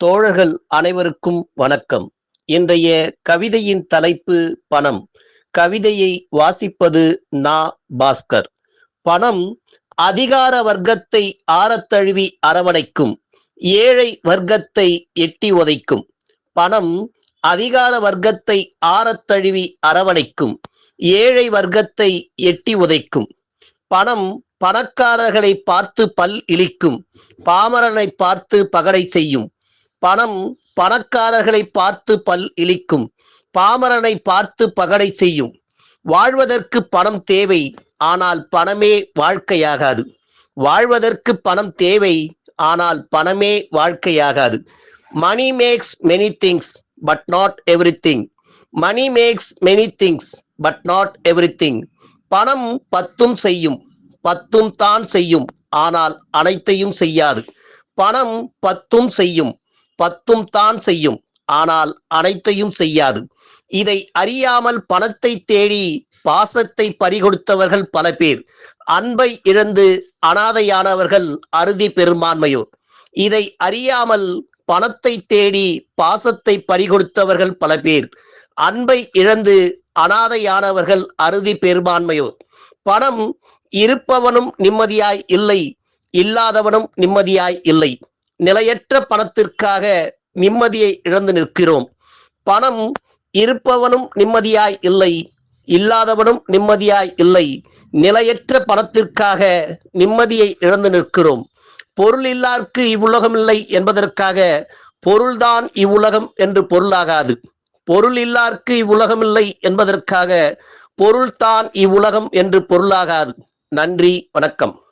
தோழர்கள் அனைவருக்கும் வணக்கம். இன்றைய கவிதையின் தலைப்பு பணம். கவிதையை வாசிப்பது நா. பாஸ்கர். பணம் அதிகார வர்க்கத்தை ஆரத்தழுவி அரவணைக்கும் ஏழை வர்க்கத்தை எட்டி உதைக்கும் பணம் அதிகார வர்க்கத்தை ஆரத்தழுவி அரவணைக்கும் ஏழை வர்க்கத்தை எட்டி உதைக்கும் பணம் பணக்காரர்களை பார்த்து பல் இழிக்கும் பாமரனை பார்த்து பகடை செய்யும் பணம் பணக்காரர்களை பார்த்து பல் இழிக்கும் பாமரனை பார்த்து பகடை செய்யும். வாழ்வதற்கு பணம் தேவை ஆனால் பணமே வாழ்க்கையாகாது. வாழ்வதற்கு பணம் தேவை ஆனால் பணமே வாழ்க்கையாகாது. Money makes many things but not everything money makes many things but not everything பணம் பத்தும் செய்யும் பத்தும் தான் செய்யும் ஆனால் அனைத்தையும் செய்யாது. பணம் பத்தும் செய்யும் பத்தும் தான் செய்யும். ஆனால் அனைத்தையும் செய்யாது. இதை அறியாமல் பணத்தை தேடி பாசத்தை பறிகொடுத்தவர்கள் பல பேர். அன்பை இழந்து அனாதையானவர்கள் அறுதி பெரும்பான்மையோர். இதை அறியாமல் பணத்தை தேடி பாசத்தை பறிகொடுத்தவர்கள் பல பேர். அன்பை இழந்து அனாதையானவர்கள் அறுதி பெரும்பான்மையோர். பணம் இருப்பவனும் நிம்மதியாய் இல்லை இல்லாதவனும் நிம்மதியாய் இல்லை. நிலையற்ற பணத்திற்காக நிம்மதியை இழந்து நிற்கிறோம். பணம் இருப்பவனும் நிம்மதியாய் இல்லை இல்லாதவனும் நிம்மதியாய் இல்லை. நிலையற்ற பணத்திற்காக நிம்மதியை இழந்து நிற்கிறோம். பொருள் இல்லார்க்கு இவ்வுலகம் இல்லை என்பதற்காக பொருள்தான் இவ்வுலகம் என்று பொருளாகாது. பொருள் இல்லார்க்கு இவ்வுலகம் இல்லை என்பதற்காக பொருள்தான் இவ்வுலகம் என்று பொருளாகாது. நன்றி வணக்கம்.